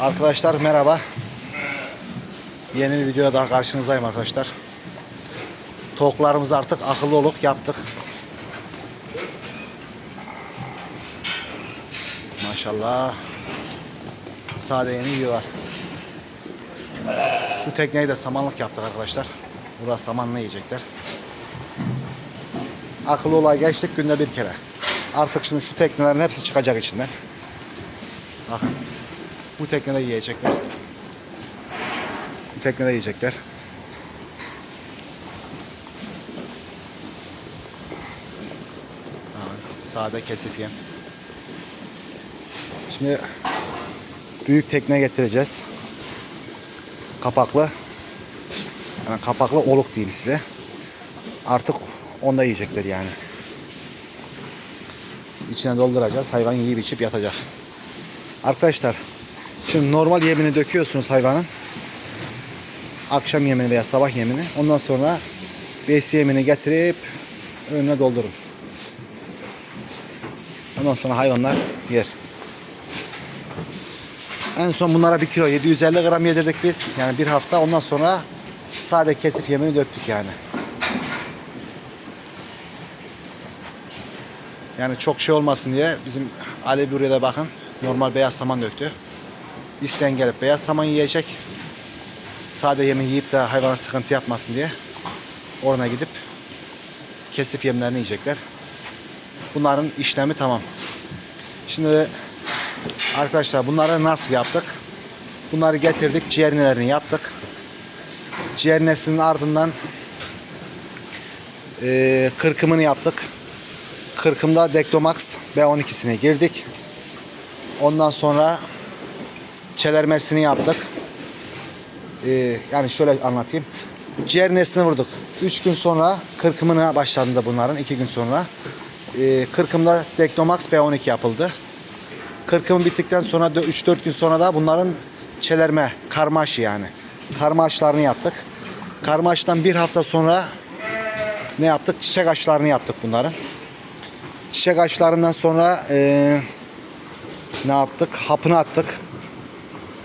Arkadaşlar merhaba. Yeni bir videoda daha karşınızdayım arkadaşlar. Tavuklarımızı artık akıllı oluk yaptık. Maşallah. Sade yeni yiyorlar. Bu tekneyi de samanlık yaptık arkadaşlar. Burası samanla yiyecekler. Akıllı olay geçtik günde bir kere. Artık şimdi şu teknelerin hepsi çıkacak içinden. Bakın. Bu teknede yiyecekler. Bu teknede yiyecekler. Sade kesif yem. Şimdi büyük tekne getireceğiz. Kapaklı. Yani kapaklı oluk diyeyim size. Artık onda yiyecekler yani. İçine dolduracağız. Hayvan yiyip içip yatacak. Arkadaşlar şimdi normal yemini döküyorsunuz hayvanın. Akşam yemini veya sabah yemini. Ondan sonra besi yemini getirip önüne doldurun. Ondan sonra hayvanlar yer. En son bunlara 1 kilo 750 gram yedirdik biz. Yani bir hafta ondan sonra sade kesif yemini döktük yani. Yani çok şey olmasın diye bizim Ali da bakın normal beyaz saman döktü. İsteyen gelip beyaz saman yiyecek. Sade yemi yiyip de hayvana sıkıntı yapmasın diye orana gidip kesif yemlerini yiyecekler. Bunların işlemi tamam. Şimdi arkadaşlar bunları nasıl yaptık? Bunları getirdik, ciğernelerini yaptık. Ciğernesinin ardından eee kırkımını yaptık. Kırkımda Dektomax B12'sine girdik. Ondan sonra çelermesini yaptık. Ee, yani şöyle anlatayım. Ciğer nesini vurduk. 3 gün sonra kırkımına başlandı bunların 2 gün sonra. Ee, kırkımda Dektomax B12 yapıldı. Kırkım bittikten sonra 3-4 gün sonra da bunların çelerme, karmaş yani. Karmaşlarını yaptık. Karmaştan bir hafta sonra ne yaptık? Çiçek aşılarını yaptık bunların. Çiçek aşılarından sonra eee, ne yaptık? Hapını attık.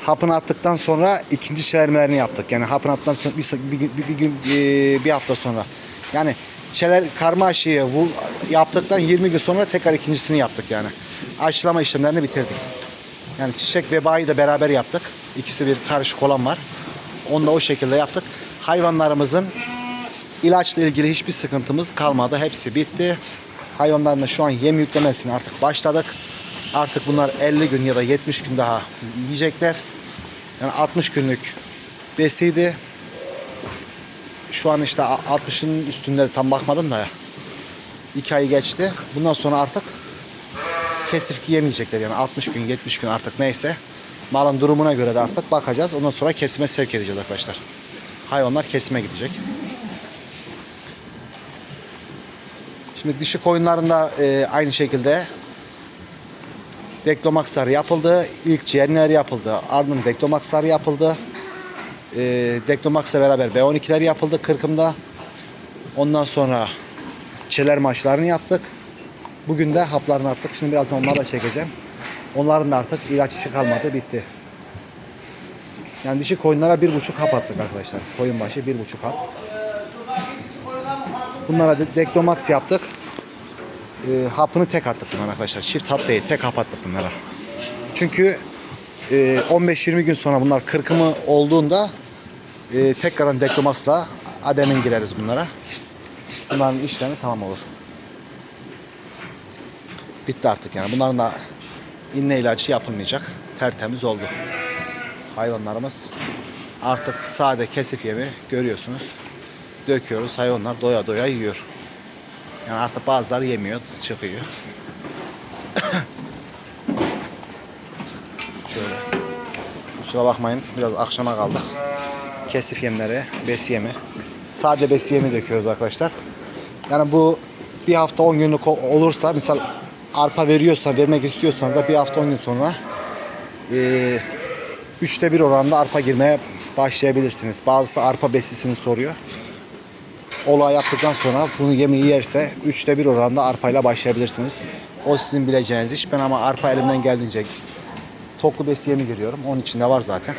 Hapını attıktan sonra ikinci çelermelerini yaptık. Yani hapını attıktan sonra bir, bir, bir, bir gün eee, bir hafta sonra. Yani çeler karma aşıyı yaptıktan 20 gün sonra tekrar ikincisini yaptık yani. Aşılama işlemlerini bitirdik. Yani çiçek vebayı da beraber yaptık. İkisi bir karışık olan var. Onu da o şekilde yaptık. Hayvanlarımızın İlaçla ilgili hiçbir sıkıntımız kalmadı. Hepsi bitti. Hayvanların da şu an yem yüklemesine artık başladık. Artık bunlar 50 gün ya da 70 gün daha yiyecekler. Yani 60 günlük besiydi. Şu an işte 60'ın üstünde tam bakmadım da 2 ay geçti. Bundan sonra artık kesif yemeyecekler yani 60 gün 70 gün artık neyse. Malın durumuna göre de artık bakacağız. Ondan sonra kesime sevk edeceğiz arkadaşlar. Hayvanlar kesime gidecek. Şimdi dişi koyunlarında e, aynı şekilde deklomakslar yapıldı. İlk ciğerler yapıldı. Ardından deklomakslar yapıldı. E, deklomaksla beraber B12'ler yapıldı kırkımda. Ondan sonra çeler maçlarını yaptık. Bugün de haplarını attık. Şimdi birazdan onları da çekeceğim. Onların da artık ilaç işi kalmadı. Bitti. Yani dişi koyunlara bir buçuk hap attık arkadaşlar. Koyun başı bir buçuk hap. Bunlara de- Dektomax yaptık. Ee, hapını tek attık bunlara arkadaşlar. Çift hap değil, tek hap attık bunlara. Çünkü e, 15-20 gün sonra bunlar kırkımı olduğunda e, tekrardan Dektomax'la ademin gireriz bunlara. Bunların işlemi tamam olur. Bitti artık yani. Bunların da inne ilacı yapılmayacak. Tertemiz oldu. Hayvanlarımız artık sade kesif yemi görüyorsunuz döküyoruz. Hayvanlar doya doya yiyor. Yani artık bazıları yemiyor, çıkıyor. Şöyle. Kusura bakmayın biraz akşama kaldık. Kesif yemleri, besi yemi. Sade besi yemi döküyoruz arkadaşlar. Yani bu bir hafta 10 günlük olursa misal arpa veriyorsa vermek istiyorsanız da bir hafta 10 gün sonra eee üçte bir oranda arpa girmeye başlayabilirsiniz. Bazısı arpa besisini soruyor olay yaptıktan sonra bunu yemeği yerse üçte bir oranda arpayla başlayabilirsiniz. O sizin bileceğiniz iş. Ben ama arpa elimden geldiğince toklu besi yemi giriyorum. Onun içinde var zaten.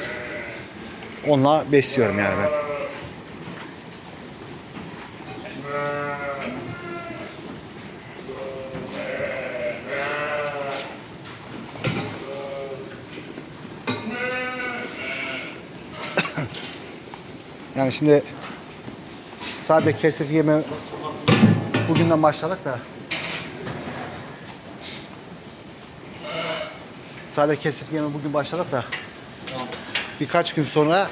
Onunla besliyorum yani ben. Yani şimdi sade kesif yeme bugünden başladık da sade kesif yeme bugün başladık da birkaç gün sonra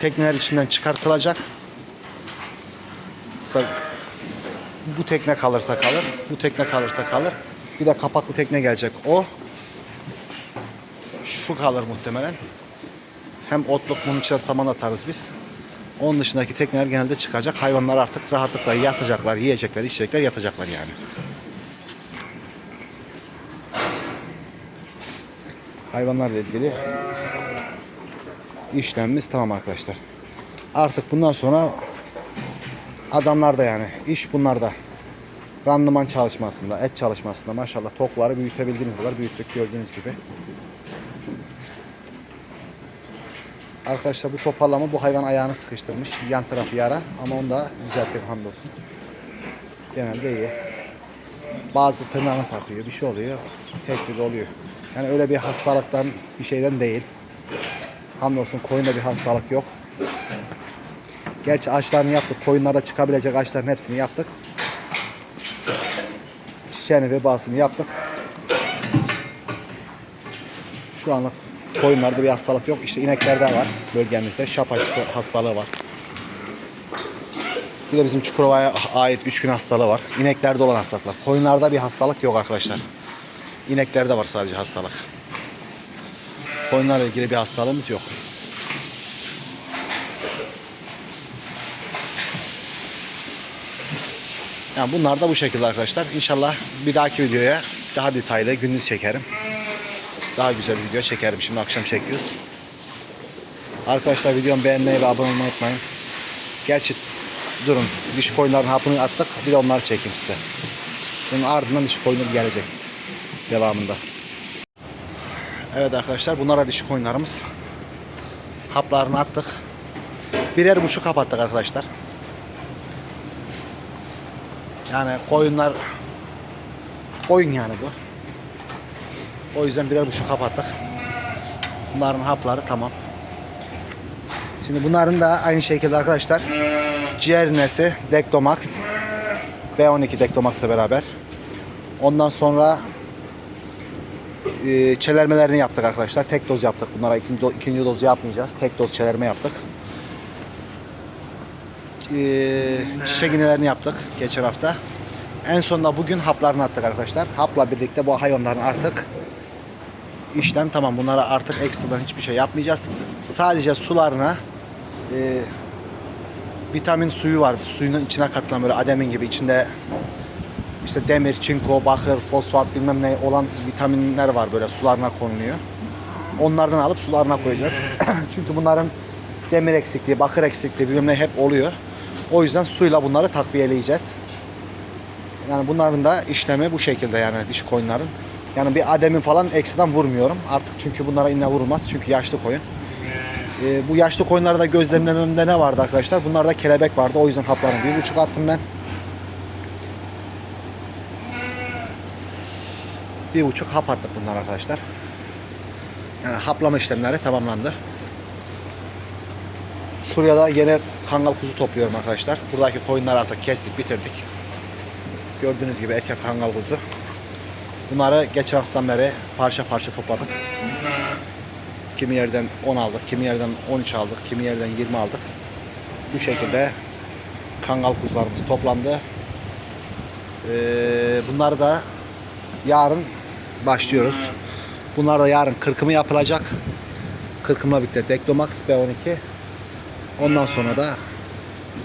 tekneler içinden çıkartılacak. Mesela bu tekne kalırsa kalır, bu tekne kalırsa kalır. Bir de kapaklı tekne gelecek o. Şu kalır muhtemelen. Hem otluk bunun içine saman atarız biz. Onun dışındaki tekneler genelde çıkacak. Hayvanlar artık rahatlıkla yatacaklar, yiyecekler, içecekler, yatacaklar yani. Hayvanlarla ilgili işlemimiz tamam arkadaşlar. Artık bundan sonra adamlar da yani iş bunlarda. Randıman çalışmasında, et çalışmasında maşallah tokları büyütebildiğimiz kadar büyüttük gördüğünüz gibi. Arkadaşlar bu toparlama bu hayvan ayağını sıkıştırmış. Yan tarafı yara ama onu da düzelttik hamdolsun. Genelde iyi. Bazı tırnağını takıyor, bir şey oluyor. Tek oluyor. Yani öyle bir hastalıktan, bir şeyden değil. Hamdolsun koyunda bir hastalık yok. Gerçi açlarını yaptık. Koyunlarda çıkabilecek açların hepsini yaptık. Çiçeğini vebasını yaptık. Şu anlık koyunlarda bir hastalık yok. İşte ineklerde var bölgemizde. Şap aşısı hastalığı var. Bir de bizim Çukurova'ya ait üç gün hastalığı var. İneklerde olan hastalıklar. Koyunlarda bir hastalık yok arkadaşlar. İneklerde var sadece hastalık. Koyunlarla ilgili bir hastalığımız yok. Yani bunlar da bu şekilde arkadaşlar. İnşallah bir dahaki videoya daha detaylı gündüz çekerim. Daha güzel video çekerim. Şimdi akşam çekiyoruz. Arkadaşlar videomu beğenmeyi ve abone olmayı unutmayın. Gerçi durun. Diş koyunların hapını attık. Bir de onları çekeyim size. Bunun ardından diş koyunu gelecek. Devamında. Evet arkadaşlar bunlar da dişi koyunlarımız. Haplarını attık. Birer buçuk kapattık arkadaşlar. Yani koyunlar koyun yani bu. O yüzden birer buçuk kapattık. Bunların hapları tamam. Şimdi bunların da aynı şekilde arkadaşlar ciğer nesi Dektomax B12 Dektomax'la beraber. Ondan sonra e, çelermelerini yaptık arkadaşlar. Tek doz yaptık. Bunlara ikinci, ikinci doz yapmayacağız. Tek doz çelerme yaptık. E, çiçek iğnelerini yaptık geçen hafta. En sonunda bugün haplarını attık arkadaşlar. Hapla birlikte bu hayvanların artık işlem tamam. Bunlara artık ekstradan hiçbir şey yapmayacağız. Sadece sularına e, vitamin suyu var. Suyun içine katılan böyle ademin gibi içinde işte demir, çinko, bakır, fosfat bilmem ne olan vitaminler var böyle sularına konuluyor. Onlardan alıp sularına koyacağız. Çünkü bunların demir eksikliği, bakır eksikliği bilmem ne hep oluyor. O yüzden suyla bunları takviyeleyeceğiz. Yani bunların da işlemi bu şekilde yani diş koyunların. Yani bir ademin falan eksiden vurmuyorum. Artık çünkü bunlara inne vurulmaz. Çünkü yaşlı koyun. Ee, bu yaşlı koyunlarda gözlemlememde ne vardı arkadaşlar? Bunlarda kelebek vardı. O yüzden haplarını bir buçuk attım ben. Bir buçuk hap attık bunlar arkadaşlar. Yani haplama işlemleri tamamlandı. Şuraya da yine kangal kuzu topluyorum arkadaşlar. Buradaki koyunları artık kestik, bitirdik. Gördüğünüz gibi erkek kangal kuzu. Bunları geçen haftadan beri parça parça topladık. Kimi yerden 10 aldık, kimi yerden 13 aldık, kimi yerden 20 aldık. Bu şekilde kangal kuzularımız toplandı. Ee, bunları da yarın başlıyoruz. Bunlar da yarın kırkımı yapılacak. Kırkımla birlikte Dektomax B12. Ondan sonra da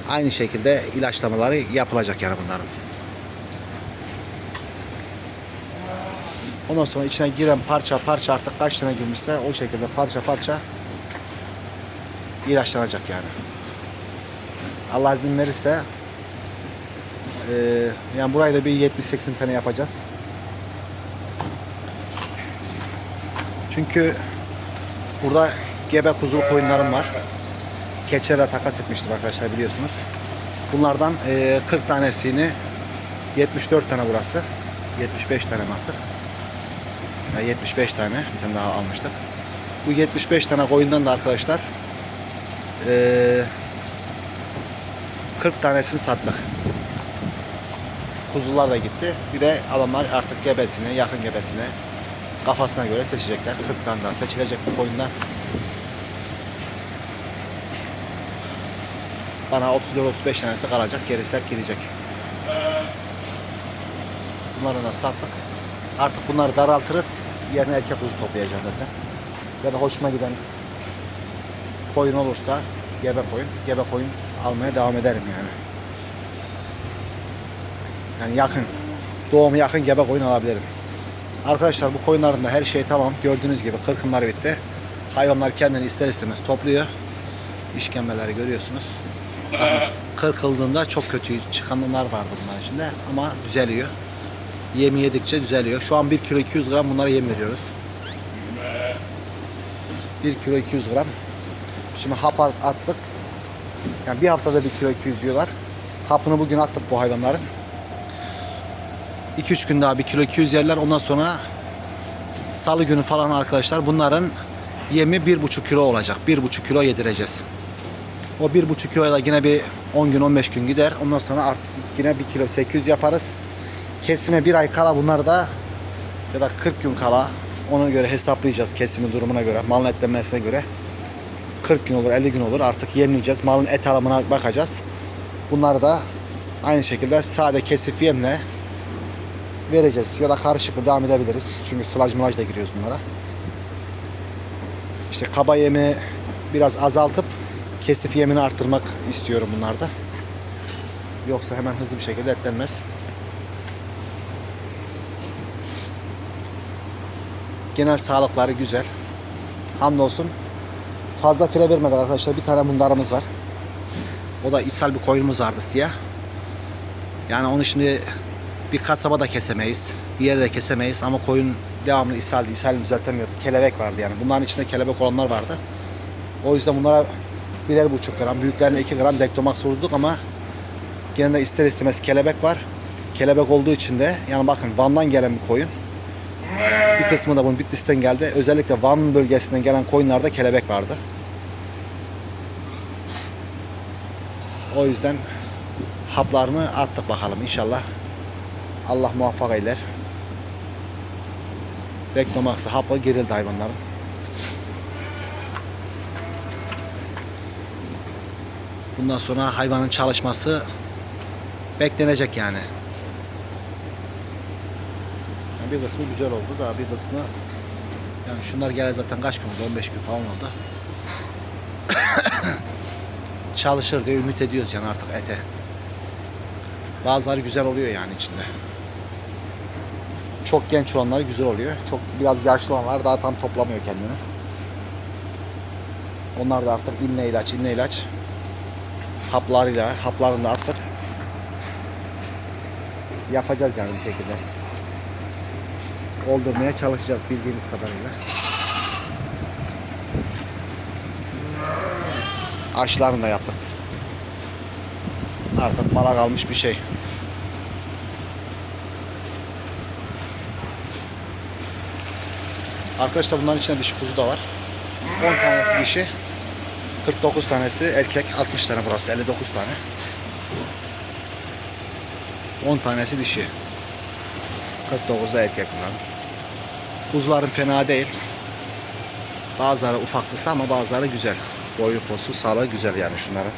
aynı şekilde ilaçlamaları yapılacak yani bunların. Ondan sonra içine giren parça parça artık kaç tane girmişse o şekilde parça parça ilaçlanacak yani. Allah izin verirse eee, yani burayı da bir 70-80 tane yapacağız. Çünkü burada gebe kuzu koyunlarım var. Keçilerle takas etmiştim arkadaşlar biliyorsunuz. Bunlardan eee, 40 tanesini 74 tane burası. 75 tane artık? Yani 75 tane bir tane daha almıştık. Bu 75 tane koyundan da arkadaşlar eee 40 tanesini sattık. Kuzular da gitti. Bir de adamlar artık gebesini, yakın gebesini kafasına göre seçecekler. 40 tane daha seçilecek bu koyundan. Bana 34-35 tanesi kalacak. Gerisi gidecek. Bunları da sattık. Artık bunları daraltırız. Yerine erkek kuzu toplayacağım zaten. Ya da hoşuma giden koyun olursa gebe koyun, gebe koyun almaya devam ederim yani. Yani yakın, doğumu yakın gebe koyun alabilirim. Arkadaşlar bu koyunların da her şey tamam. Gördüğünüz gibi kırkımlar bitti. Hayvanlar kendini ister istemez topluyor. İşkembeleri görüyorsunuz. Kırkıldığında çok kötü çıkanlar vardı bunların içinde ama düzeliyor. Yem yedikçe düzeliyor. Şu an 1 kilo 200 gram bunlara yem veriyoruz. 1 kilo 200 gram. Şimdi hap attık. Yani bir haftada 1 kilo 200 yiyorlar. Hapını bugün attık bu hayvanların. 2-3 gün daha 1 kilo 200 yerler. Ondan sonra salı günü falan arkadaşlar bunların yemi 1,5 kilo olacak. 1,5 kilo yedireceğiz. O 1,5 kiloya da yine bir 10 gün 15 gün gider. Ondan sonra artık yine 1 kilo 800 yaparız. Kesime bir ay kala bunları da ya da 40 gün kala ona göre hesaplayacağız kesimi durumuna göre, malın etlenmesine göre. 40 gün olur, 50 gün olur artık yemleyeceğiz. Malın et alımına bakacağız. Bunları da aynı şekilde sade kesif yemle vereceğiz. Ya da karışıklı devam edebiliriz. Çünkü sılaj mılaj da giriyoruz bunlara. İşte kaba yemi biraz azaltıp kesif yemini arttırmak istiyorum bunlarda. Yoksa hemen hızlı bir şekilde etlenmez. Genel sağlıkları güzel. Hamdolsun. Fazla fire vermedik arkadaşlar. Bir tane mundarımız var. O da ishal bir koyunumuz vardı siyah. Yani onu şimdi bir kasabada kesemeyiz. Bir yerde kesemeyiz ama koyun devamlı ishaldi. İshal düzeltemiyorduk. Kelebek vardı yani. Bunların içinde kelebek olanlar vardı. O yüzden bunlara birer buçuk gram, büyüklerine 2 gram dektomax vurduk ama gene de ister istemez kelebek var. Kelebek olduğu için de yani bakın Van'dan gelen bir koyun. Bir kısmı da bunun Bitlis'ten geldi. Özellikle Van bölgesinden gelen koyunlarda kelebek vardı. O yüzden haplarını attık bakalım inşallah. Allah muvaffak eyler. Beknomax'ı hapı gerildi hayvanların. Bundan sonra hayvanın çalışması beklenecek yani. Bir kısmı güzel oldu da bir kısmı yani şunlar gele zaten kaç gün oldu? 15 gün falan oldu. Çalışır diye ümit ediyoruz yani artık ete. Bazıları güzel oluyor yani içinde. Çok genç olanları güzel oluyor. Çok biraz yaşlı olanlar daha tam toplamıyor kendini. Onlar da artık inne ilaç, inne ilaç haplarıyla, haplarını da attık. Yapacağız yani bir şekilde. Oldurmaya çalışacağız bildiğimiz kadarıyla. Aşılarını da yaptık. Artık mala kalmış bir şey. Arkadaşlar bunların içinde dişi kuzu da var. 10 tanesi dişi. 49 tanesi erkek, 60 tane burası, 59 tane. 10 tanesi dişi. 49 da erkek bunların. Kuzuların fena değil. Bazıları ufaklısı ama bazıları güzel. Boyu posu, sağlığı güzel yani şunların.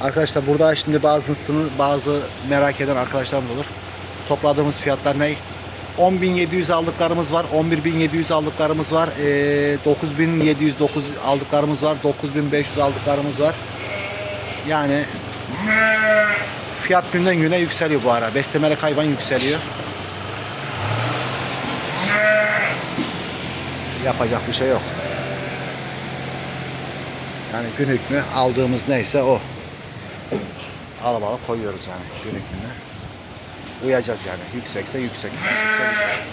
Arkadaşlar burada şimdi bazısını bazı merak eden arkadaşlarımız olur. Topladığımız fiyatlar ne? 10.700 aldıklarımız var. 11.700 aldıklarımız var. Ee, 9.709 aldıklarımız var. 9.500 aldıklarımız var. Yani fiyat günden güne yükseliyor bu ara. Beslemelik hayvan yükseliyor. Yapacak bir şey yok. Yani gün hükmü aldığımız neyse o. Alabalık koyuyoruz yani gün hükmüne. Uyacağız yani. Yüksekse yüksek. Düşükse düşük.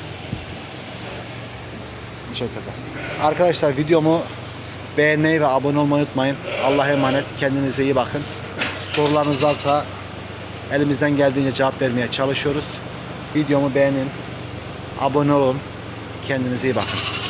Bu şekilde. Arkadaşlar videomu beğenmeyi ve abone olmayı unutmayın. Allah'a emanet. Kendinize iyi bakın. Sorularınız varsa elimizden geldiğince cevap vermeye çalışıyoruz. Videomu beğenin. Abone olun. Kendinize iyi bakın.